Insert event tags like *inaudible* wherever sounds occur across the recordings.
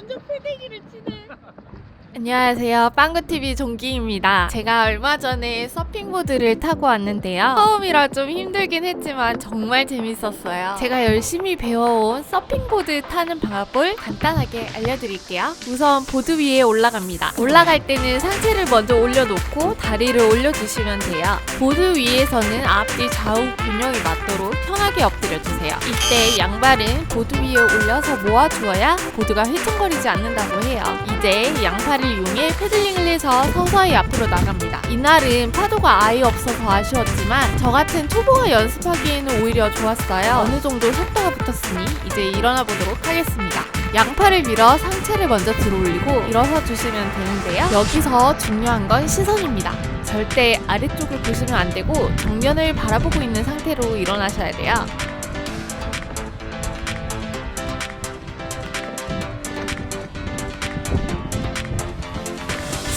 완전 패대기를 치네. *laughs* 안녕하세요. 빵구TV 종기입니다. 제가 얼마 전에 서핑보드를 타고 왔는데요. 처음이라 좀 힘들긴 했지만 정말 재밌었어요. 제가 열심히 배워온 서핑보드 타는 방법을 간단하게 알려드릴게요. 우선 보드 위에 올라갑니다. 올라갈 때는 상체를 먼저 올려놓고 다리를 올려주시면 돼요. 보드 위에서는 앞뒤 좌우 균형이 맞도록 편하게 엎드려주세요. 이때 양발은 보드 위에 올려서 모아주어야 보드가 휘청거리지 않는다고 해요. 이제 양팔 을 이용해 패들링을 해서 서서히 앞으로 나갑니다. 이날은 파도가 아예 없어서 아쉬웠지만 저 같은 초보가 연습하기에는 오히려 좋았어요. 어느 정도 속도가 붙었으니 이제 일어나 보도록 하겠습니다. 양팔을 밀어 상체를 먼저 들어올리고 일어서 주시면 되는데요. 여기서 중요한 건 시선입니다. 절대 아래쪽을 보시면 안 되고 정면을 바라보고 있는 상태로 일어나셔야 돼요.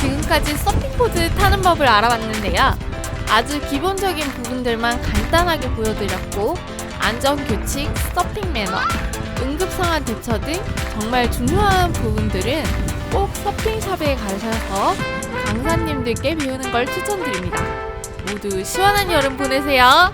지금까지 서핑보드 타는 법을 알아봤는데요. 아주 기본적인 부분들만 간단하게 보여드렸고 안전 규칙, 서핑 매너, 응급 상황 대처 등 정말 중요한 부분들은 꼭 서핑샵에 가셔서 강사님들께 배우는 걸 추천드립니다. 모두 시원한 여름 보내세요.